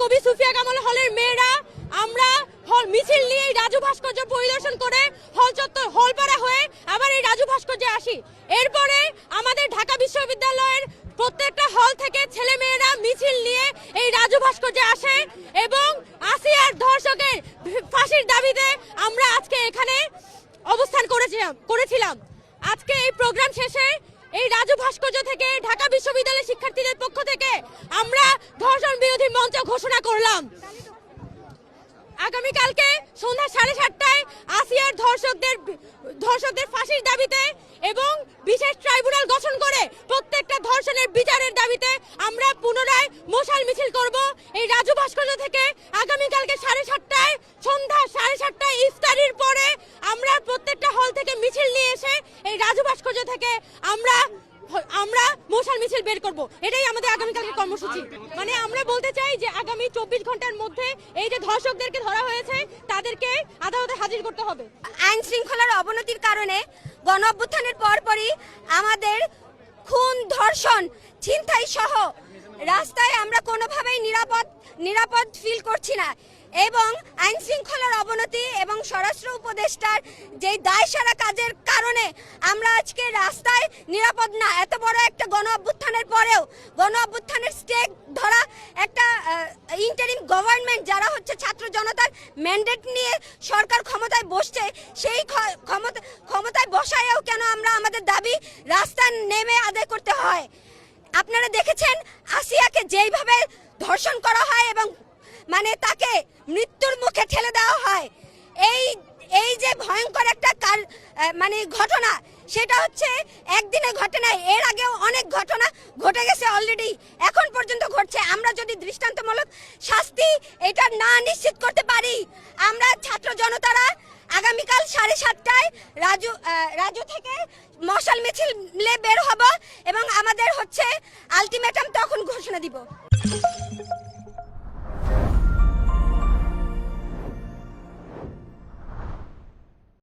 কবি সুফিয়া কামাল হলের মেয়েরা, আমরা হল মিছিল নিয়ে এই রাজু ভাস্কর্য পরিদর্শন করে হল চত্বর হলপাড়া হয়ে আবার এই রাজু ভাস্কর্যে আসি। এরপরে আমাদের ঢাকা বিশ্ববিদ্যালয়ের প্রত্যেকটা হল থেকে ছেলে মেয়েরা মিছিল নিয়ে এই রাজু ভাস্কর্যে আসে এবং আসিয়ার ধর্ষকের ফাঁসির দাবিতে আমরা আজকে এখানে অবস্থান করেছিলাম করেছিলাম। আজকে এই প্রোগ্রাম শেষে এই রাজু ভাস্কর্য থেকে ঢাকা বিশ্ববিদ্যালয়ের শিক্ষার্থীদের পক্ষ থেকে আমরা ধর্ষণ বিরোধী মঞ্চ ঘোষণা করলাম। আগামীকালকে সন্ধ্যা সাড়ে সাতটায় আসিয়ার ধর্ষকদের ধর্ষকদের ফাঁসির দাবিতে এবং বিশেষ ট্রাইব্যুনাল গঠন করে প্রত্যেকটা ধর্ষণের বিচারের দাবিতে আমরা পুনরায় মশাল মিছিল করব। এই রাজু ভাস্কর্য থেকে আগামীকালকে সাড়ে সাতটায়, সন্ধ্যা সাড়ে সাতটায় ইফতারির পরে আমরা প্রত্যেকটা হল থেকে মিছিল নিয়ে এসে এই রাজু ভাস্কর্য থেকে আমরা আমরা মশাল মিছিল বের করব। এটাই আমাদের আগামীকালকে কর্মসূচি। মানে আমরা বলতে চাই যে আগামী চব্বিশ ঘণ্টার মধ্যে এই যে ধর্ষকদেরকে ধরা হয়েছে, তাদেরকে আদালতে হাজির করতে হবে। আইন শৃঙ্খলার অবনতির কারণে গণ অভ্যুত্থানের পরপরই আমাদের খুন, ধর্ষণ ছিনতাই সহ রাস্তায় আমরা কোনোভাবেই নিরাপদ নিরাপদ ফিল করছি না। এবং আইন শৃঙ্খলার অবনতি এবং স্বরাষ্ট্র উপদেষ্টার যে দায়সারা কাজের কারণে আমরা আজকে রাস্তায় নিরাপদ না, এত বড় একটা গণ অভ্যুত্থানের পরেও, গণ অভ্যুত্থানের স্টেক ধরা একটা ইন্টারিম গভর্নমেন্ট যারা হচ্ছে ছাত্র জনতার ম্যান্ডেট নিয়ে সরকার ক্ষমতায় বসছে, সেই ক্ষমতা, ক্ষমতায় বসায়ও কেন আমরা আমাদের দাবি রাস্তায় নেমে আদায় করতে হয়? আপনারা দেখেছেন আসিয়াকে যেইভাবে ধর্ষণ করা হয় এবং মানে তাকে মৃত্যুর মুখে ঠেলে দেওয়া হয়। এই এই যে ভয়ঙ্কর একটা কার মানে ঘটনা, সেটা হচ্ছে একদিনে ঘটে নাই, এর আগেও অনেক ঘটনা ঘটে গেছে অলরেডি এখন পর্যন্ত ঘটছে। আমরা যদি দৃষ্টান্তমূলক শাস্তি এটা না নিশ্চিত করতে পারি, আমরা ছাত্র জনতারা আগামীকাল সাড়ে সাতটায় রাজু রাজু থেকে মশাল মিছিলে বের হব এবং আমাদের হচ্ছে আলটিমেটাম তখন ঘোষণা দিব।